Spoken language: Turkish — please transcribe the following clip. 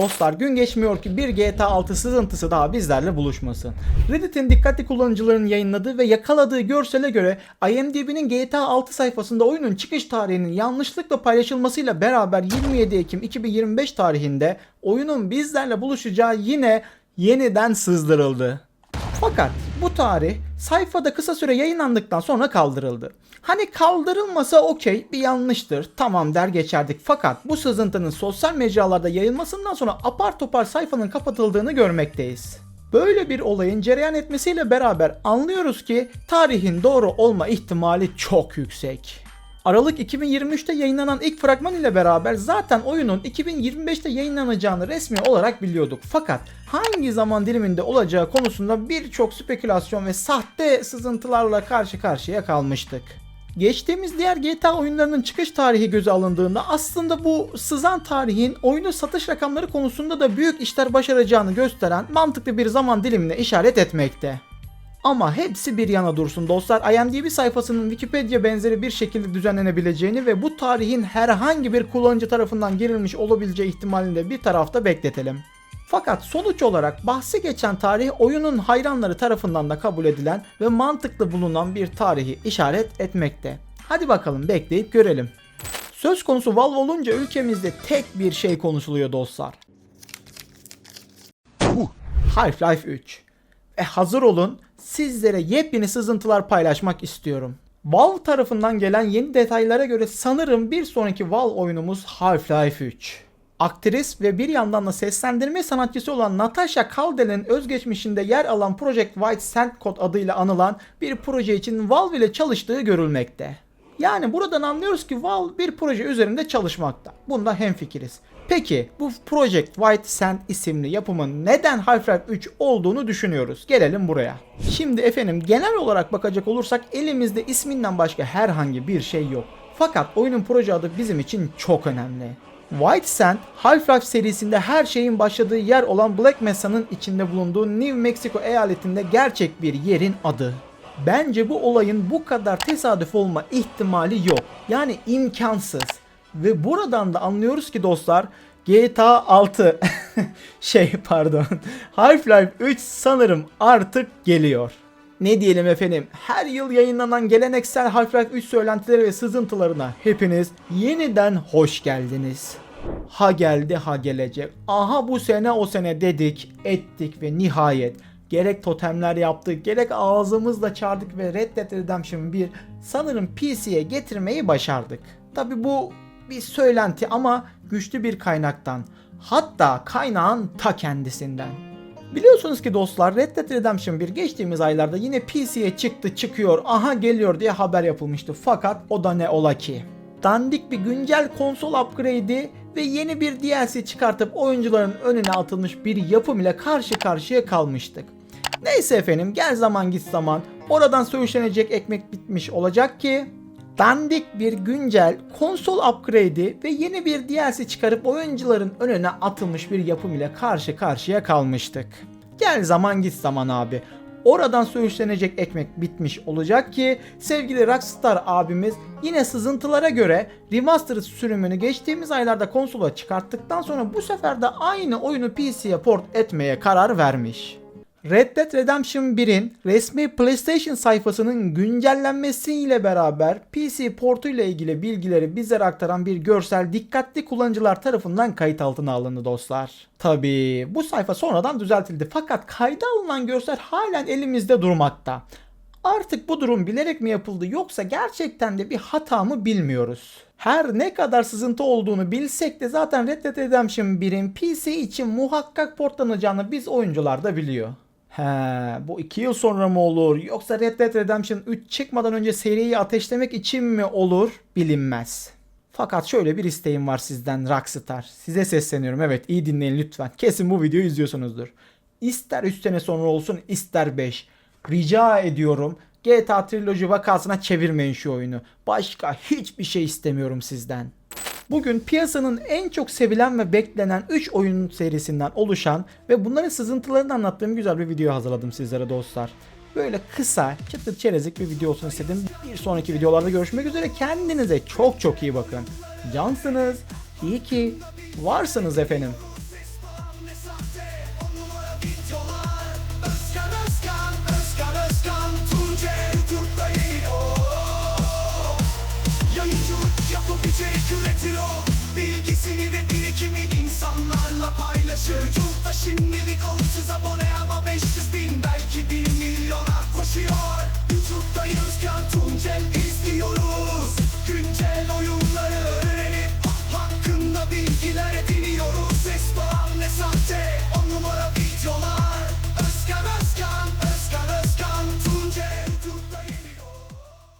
dostlar gün geçmiyor ki bir GTA 6 sızıntısı daha bizlerle buluşmasın. Reddit'in dikkatli kullanıcıların yayınladığı ve yakaladığı görsele göre IMDb'nin GTA 6 sayfasında oyunun çıkış tarihinin yanlışlıkla paylaşılmasıyla beraber 27 Ekim 2025 tarihinde oyunun bizlerle buluşacağı yine yeniden sızdırıldı. Fakat bu tarih sayfada kısa süre yayınlandıktan sonra kaldırıldı. Hani kaldırılmasa okey bir yanlıştır tamam der geçerdik fakat bu sızıntının sosyal mecralarda yayılmasından sonra apar topar sayfanın kapatıldığını görmekteyiz. Böyle bir olayın cereyan etmesiyle beraber anlıyoruz ki tarihin doğru olma ihtimali çok yüksek. Aralık 2023'te yayınlanan ilk fragman ile beraber zaten oyunun 2025'te yayınlanacağını resmi olarak biliyorduk. Fakat hangi zaman diliminde olacağı konusunda birçok spekülasyon ve sahte sızıntılarla karşı karşıya kalmıştık. Geçtiğimiz diğer GTA oyunlarının çıkış tarihi göze alındığında aslında bu sızan tarihin oyunun satış rakamları konusunda da büyük işler başaracağını gösteren mantıklı bir zaman dilimine işaret etmekte. Ama hepsi bir yana dursun dostlar. IMDb sayfasının Wikipedia benzeri bir şekilde düzenlenebileceğini ve bu tarihin herhangi bir kullanıcı tarafından girilmiş olabileceği ihtimalini de bir tarafta bekletelim. Fakat sonuç olarak bahsi geçen tarih oyunun hayranları tarafından da kabul edilen ve mantıklı bulunan bir tarihi işaret etmekte. Hadi bakalım bekleyip görelim. Söz konusu Valve olunca ülkemizde tek bir şey konuşuluyor dostlar. Half-Life 3. E hazır olun sizlere yepyeni sızıntılar paylaşmak istiyorum. Valve tarafından gelen yeni detaylara göre sanırım bir sonraki Valve oyunumuz Half-Life 3. Aktris ve bir yandan da seslendirme sanatçısı olan Natasha Caldel'in özgeçmişinde yer alan Project White Sandcode adıyla anılan bir proje için Valve ile çalıştığı görülmekte. Yani buradan anlıyoruz ki Valve bir proje üzerinde çalışmakta. Bunda hemfikiriz. Peki bu Project White Sand isimli yapımın neden Half-Life 3 olduğunu düşünüyoruz. Gelelim buraya. Şimdi efendim genel olarak bakacak olursak elimizde isminden başka herhangi bir şey yok. Fakat oyunun proje adı bizim için çok önemli. White Sand, Half-Life serisinde her şeyin başladığı yer olan Black Mesa'nın içinde bulunduğu New Mexico eyaletinde gerçek bir yerin adı. Bence bu olayın bu kadar tesadüf olma ihtimali yok. Yani imkansız. Ve buradan da anlıyoruz ki dostlar GTA 6 şey pardon Half-Life 3 sanırım artık geliyor. Ne diyelim efendim her yıl yayınlanan geleneksel Half-Life 3 söylentileri ve sızıntılarına hepiniz yeniden hoş geldiniz. Ha geldi ha gelecek. Aha bu sene o sene dedik ettik ve nihayet gerek totemler yaptık gerek ağzımızla çağırdık ve Red Dead Redemption 1 sanırım PC'ye getirmeyi başardık. Tabi bu bir söylenti ama güçlü bir kaynaktan. Hatta kaynağın ta kendisinden. Biliyorsunuz ki dostlar Red Dead Redemption 1 geçtiğimiz aylarda yine PC'ye çıktı çıkıyor aha geliyor diye haber yapılmıştı. Fakat o da ne ola ki. Dandik bir güncel konsol upgrade'i ve yeni bir DLC çıkartıp oyuncuların önüne atılmış bir yapım ile karşı karşıya kalmıştık. Neyse efendim gel zaman git zaman oradan söğüşlenecek ekmek bitmiş olacak ki dandik bir güncel konsol upgrade'i ve yeni bir DLC çıkarıp oyuncuların önüne atılmış bir yapım ile karşı karşıya kalmıştık. Gel zaman git zaman abi. Oradan söğüşlenecek ekmek bitmiş olacak ki sevgili Rockstar abimiz yine sızıntılara göre remastered sürümünü geçtiğimiz aylarda konsola çıkarttıktan sonra bu sefer de aynı oyunu PC'ye port etmeye karar vermiş. Red Dead Redemption 1'in resmi PlayStation sayfasının güncellenmesiyle beraber PC portu ile ilgili bilgileri bizlere aktaran bir görsel dikkatli kullanıcılar tarafından kayıt altına alındı dostlar. Tabi bu sayfa sonradan düzeltildi fakat kayda alınan görsel halen elimizde durmakta. Artık bu durum bilerek mi yapıldı yoksa gerçekten de bir hata mı bilmiyoruz. Her ne kadar sızıntı olduğunu bilsek de zaten Red Dead Redemption 1'in PC için muhakkak portlanacağını biz oyuncular da biliyor. He, bu iki yıl sonra mı olur yoksa Red Dead Redemption 3 çıkmadan önce seriyi ateşlemek için mi olur bilinmez. Fakat şöyle bir isteğim var sizden Rockstar. Size sesleniyorum evet iyi dinleyin lütfen. Kesin bu videoyu izliyorsunuzdur. İster 3 sene sonra olsun ister 5. Rica ediyorum GTA Trilogy vakasına çevirmeyin şu oyunu. Başka hiçbir şey istemiyorum sizden. Bugün piyasanın en çok sevilen ve beklenen 3 oyun serisinden oluşan ve bunların sızıntılarını anlattığım güzel bir video hazırladım sizlere dostlar. Böyle kısa, çıtır çerezlik bir video olsun istedim. Bir sonraki videolarda görüşmek üzere. Kendinize çok çok iyi bakın. Cansınız. İyi ki varsınız efendim. Yapı 就会发新一